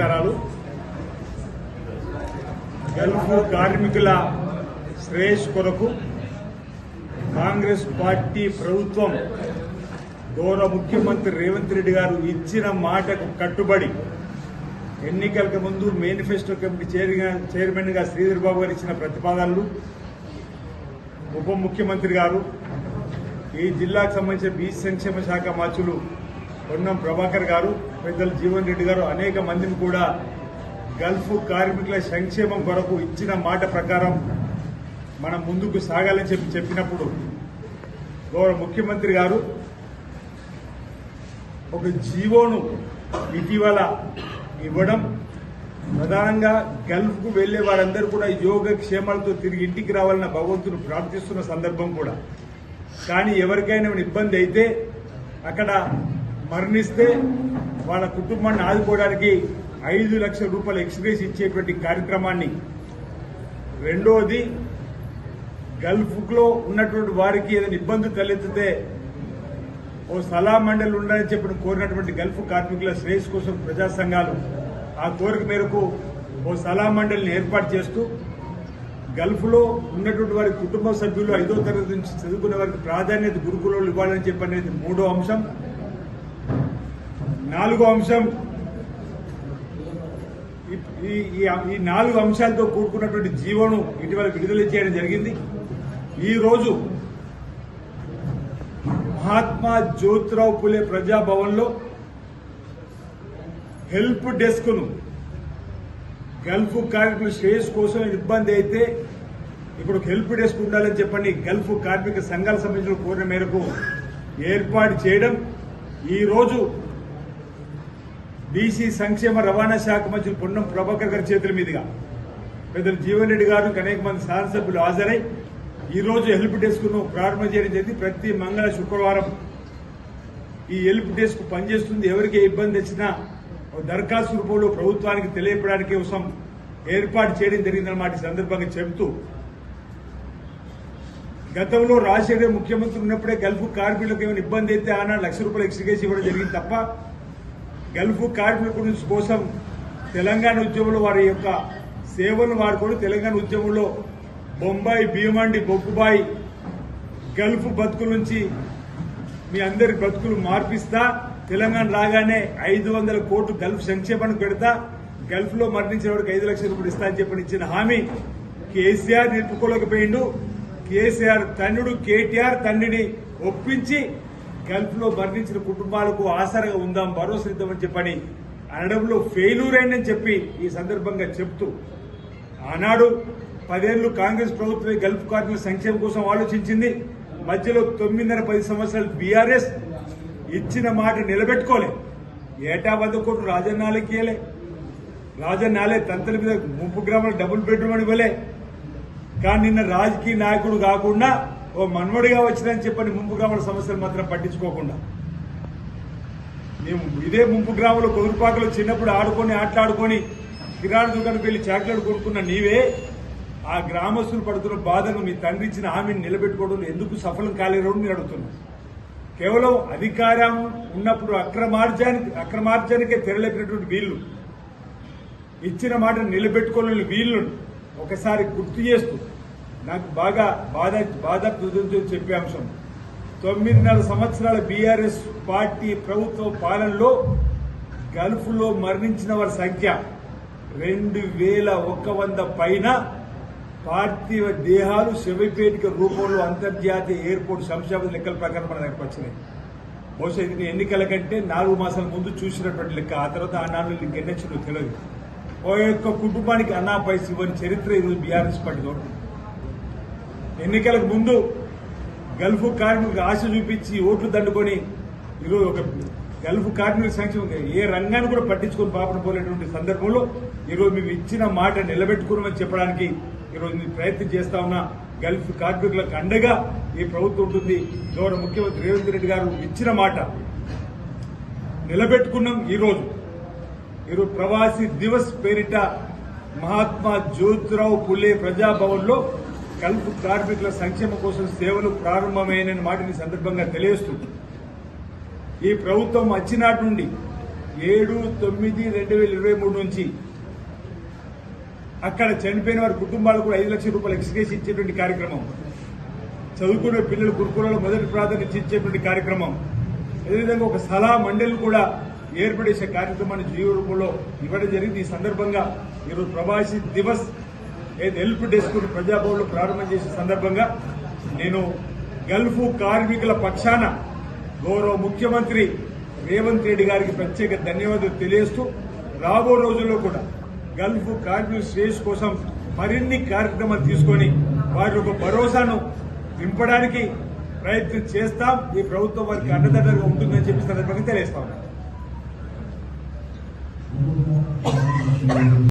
నమస్కారాలు. గల్ఫ్ కార్మికుల శ్రేయస్ కొరకు కాంగ్రెస్ పార్టీ ప్రభుత్వం గౌరవ ముఖ్యమంత్రి రేవంత్ రెడ్డి గారు ఇచ్చిన మాటకు కట్టుబడి ఎన్నికలకు ముందు మేనిఫెస్టో కమిటీ చైర్గా- చైర్మన్గా శ్రీధర్ బాబు గారు ఇచ్చిన ప్రతిపాదనలు ఉప ముఖ్యమంత్రి గారు ఈ జిల్లాకు సంబంధించిన బీసీ సంక్షేమ శాఖ మాచులు పొన్నం ప్రభాకర్ గారు పెద్దలు జీవన్ రెడ్డి గారు అనేక మందిని కూడా గల్ఫ్ కార్మికుల సంక్షేమం కొరకు ఇచ్చిన మాట ప్రకారం మనం ముందుకు సాగాలని చెప్పి చెప్పినప్పుడు గౌరవ ముఖ్యమంత్రి గారు ఒక జీవోను ఇటీవల ఇవ్వడం ప్రధానంగా గల్ఫ్కు వెళ్ళే వారందరూ కూడా యోగక్షేమాలతో తిరిగి ఇంటికి రావాలన్న భగవంతుని ప్రార్థిస్తున్న సందర్భం కూడా. కానీ ఎవరికైనా ఇబ్బంది అయితే అక్కడ మరణిస్తే వాళ్ళ కుటుంబాన్ని ఆదుకోవడానికి ఐదు లక్షల రూపాయల ఎక్స్గ్రేస్ ఇచ్చేటువంటి కార్యక్రమాన్ని. రెండోది గల్ఫ్లో ఉన్నటువంటి వారికి ఏదైనా ఇబ్బంది తలెత్తితే ఓ సలా మండలి ఉండాలని చెప్పిన కోరినటువంటి గల్ఫ్ కార్మికుల శ్రేయస్ కోసం ప్రజా సంఘాలు ఆ కోరిక మేరకు ఓ సలా మండలిని ఏర్పాటు చేస్తూ గల్ఫ్లో ఉన్నటువంటి వారి కుటుంబ సభ్యులు ఐదో తరగతి నుంచి చదువుకునే వారికి ప్రాధాన్యత గురుకులంలో ఇవ్వాలని చెప్పి అనేది మూడో అంశం. నాలుగో అంశం. ఈ- ఈ- ఈ నాలుగు అంశాలతో కూడుకున్నటువంటి జీవోను ఇటీవల విడుదల చేయడం జరిగింది. ఈరోజు మహాత్మా జ్యోతిరావు పులే ప్రజాభవన్లో హెల్ప్ డెస్క్ను గల్ఫ్ కార్మికుల శ్రేయస్ కోసం ఇబ్బంది అయితే ఇప్పుడు హెల్ప్ డెస్క్ ఉండాలని చెప్పండి గల్ఫ్ కార్మిక సంఘాల సంబంధించిన కోరిన మేరకు ఏర్పాటు చేయడం ఈరోజు బీసీ సంక్షేమ రవాణా శాఖ మంత్రి పొన్నం ప్రభాకర్ గారి చేతుల మీదుగా పెద్దలు జీవన్ రెడ్డి గారు అనేక మంది శాసనసభ్యులు హాజరై ఈ రోజు హెల్ప్ డెస్క్ను ప్రారంభం చేయడం జరిగింది. ప్రతి మంగళ శుక్రవారం ఈ హెల్ప్ డెస్క్ పనిచేస్తుంది. ఎవరికి ఇబ్బంది వచ్చినా దరఖాస్తు రూపంలో ప్రభుత్వానికి తెలియపడానికి కోసం ఏర్పాటు చేయడం జరిగిందన్నమాట ఈ సందర్భంగా చెబుతూ గతంలో రాజశేఖర్ ముఖ్యమంత్రి ఉన్నప్పుడే గల్ఫ్ కార్మికులకు ఏమైనా ఇబ్బంది అయితే ఆనాడు లక్ష రూపాయలు ఎక్స్ట్రేసి ఇవ్వడం జరిగింది తప్ప గల్ఫ్ కార్మికుడి కోసం తెలంగాణ ఉద్యమంలో వారి యొక్క సేవలు వాడుకొని తెలంగాణ ఉద్యమంలో బొంబాయి భీమండి బొగ్గుబాయి గల్ఫ్ బతుకుల నుంచి మీ అందరి బతుకులు మార్పిస్తా. తెలంగాణ రాగానే ఐదు వందల కోట్లు గల్ఫ్ సంక్షేమానికి పెడతా. గల్ఫ్లో మరణించిన వాడికి ఐదు లక్షల రూపాయలు ఇస్తా అని చెప్పని ఇచ్చిన హామీ కేసీఆర్ నిలుపుకోలేకపోయిండు. కేసీఆర్ తండ్రుడు కేటీఆర్ తండ్రిని ఒప్పించి గల్ఫ్లో మరణించిన కుటుంబాలకు ఆసరగా ఉందాం భరోసా ఇద్దామని చెప్పని అనడంలో ఫెయిల్యూర్ అయిందని చెప్పి ఈ సందర్భంగా చెప్తూ ఆనాడు పదేళ్ళు కాంగ్రెస్ ప్రభుత్వమే గల్ఫ్ కార్మికుల సంక్షేమం కోసం ఆలోచించింది. మధ్యలో తొమ్మిదిన్నర పది సంవత్సరాలు బీఆర్ఎస్ ఇచ్చిన మాట నిలబెట్టుకోలే. ఏటా వంద కోట్లు రాజన్నాలకేలే రాజన్నాలే తంతల మీద ముప్పు గ్రామాల డబుల్ బెడ్రూమ్ అని ఇవ్వలే. కానీ నిన్న రాజకీయ నాయకుడు కాకుండా ఓ మన్మడిగా వచ్చినని చెప్పని ముంపు గ్రామాల సమస్యలు మాత్రం పట్టించుకోకుండా. మేము ఇదే ముంపు గ్రామంలో కొదురుపాకలో చిన్నప్పుడు ఆడుకొని ఆటలాడుకొని కిరాణ దుకాణం వెళ్ళి చాక్లెట్ కొనుక్కున్న నీవే ఆ గ్రామస్తులు పడుతున్న బాధను మీ తండ్రి ఇచ్చిన హామీని నిలబెట్టుకోవడం ఎందుకు సఫలం కాలేరు నేను అడుగుతున్నా కేవలం అధికారం ఉన్నప్పుడు అక్రమార్జానికి అక్రమార్జానికే తెరలేపినటువంటి వీళ్ళు ఇచ్చిన మాట నిలబెట్టుకోలేని వీళ్ళు ఒకసారి గుర్తు చేస్తూ నాకు బాగా బాధ బాధ చెప్పే అంశం. తొమ్మిదిన్నర సంవత్సరాల బీఆర్ఎస్ పార్టీ ప్రభుత్వ పాలనలో గల్ఫ్లో మరణించిన వారి సంఖ్య రెండు వేల ఒక్క వంద పైన పార్థివ దేహాలు శవపేటిక రూపంలో అంతర్జాతీయ ఎయిర్పోర్ట్ శంషాబాద్ లెక్కల ప్రకారం మన దగ్గరకు వచ్చినాయి బహుశా ఇది ఎన్నికల కంటే నాలుగు మాసాల ముందు చూసినటువంటి లెక్క. ఆ తర్వాత ఆ నాలుగు ఇంకెన్నో తెలియదు. ఓ యొక్క కుటుంబానికి అన్నా పైసి ఇవ్వని చరిత్ర ఈరోజు బీఆర్ఎస్ పార్టీ దొరుకుతుంది ఎన్నికలకు ముందు గల్ఫ్ కార్మికులకు ఆశ చూపించి ఓట్లు దండుకొని ఈరోజు ఒక గల్ఫ్ కార్మికుల సంక్షేమం ఏ రంగాన్ని కూడా పట్టించుకొని పాపన పోలేటువంటి సందర్భంలో ఈరోజు మేము ఇచ్చిన మాట నిలబెట్టుకున్నామని చెప్పడానికి ఈరోజు మేము ప్రయత్నం చేస్తా ఉన్నా. గల్ఫ్ కార్మికులకు అండగా ఈ ప్రభుత్వం ఉంటుంది. గౌరవ ముఖ్యమంత్రి రేవంత్ రెడ్డి గారు ఇచ్చిన మాట నిలబెట్టుకున్నాం ఈరోజు. ఈరోజు ప్రవాసీ దివస్ పేరిట మహాత్మా జ్యోతిరావు పులే ప్రజాభవన్లో కల్పు కార్మికుల సంక్షేమం కోసం సేవలు ప్రారంభమైన మాటని సందర్భంగా తెలియజేస్తుంది ఈ ప్రభుత్వం వచ్చినాటి నుండి ఏడు తొమ్మిది రెండు వేల ఇరవై మూడు నుంచి అక్కడ చనిపోయిన వారి కుటుంబాలకు కూడా ఐదు లక్షల రూపాయలు ఎక్స్గ్రేస్ ఇచ్చేటువంటి కార్యక్రమం. చదువుకునే పిల్లలు గురుకులలో మొదటి ప్రాధాన్యత ఇచ్చేటువంటి కార్యక్రమం. అదేవిధంగా ఒక సలహా మండలి కూడా ఏర్పడేసే కార్యక్రమాన్ని జీవ రూపంలో ఇవ్వడం జరిగింది. ఈ సందర్భంగా ఈరోజు ప్రవాసీ దివస్ ఏది హెల్ప్ డెస్క్ ప్రజాభవన్లో ప్రారంభం చేసిన సందర్భంగా నేను గల్ఫ్ కార్మికుల పక్షాన గౌరవ ముఖ్యమంత్రి రేవంత్ రెడ్డి గారికి ప్రత్యేక ధన్యవాదాలు తెలియజేస్తూ రాబో రోజుల్లో కూడా గల్ఫ్ కార్మికుల శ్రేయస్ కోసం మరిన్ని కార్యక్రమాలు తీసుకొని వారి ఒక భరోసాను నింపడానికి ప్రయత్నం చేస్తాం. ఈ ప్రభుత్వం వారికి అండదండగా ఉంటుందని చెప్పి సందర్భంగా తెలియజేస్తా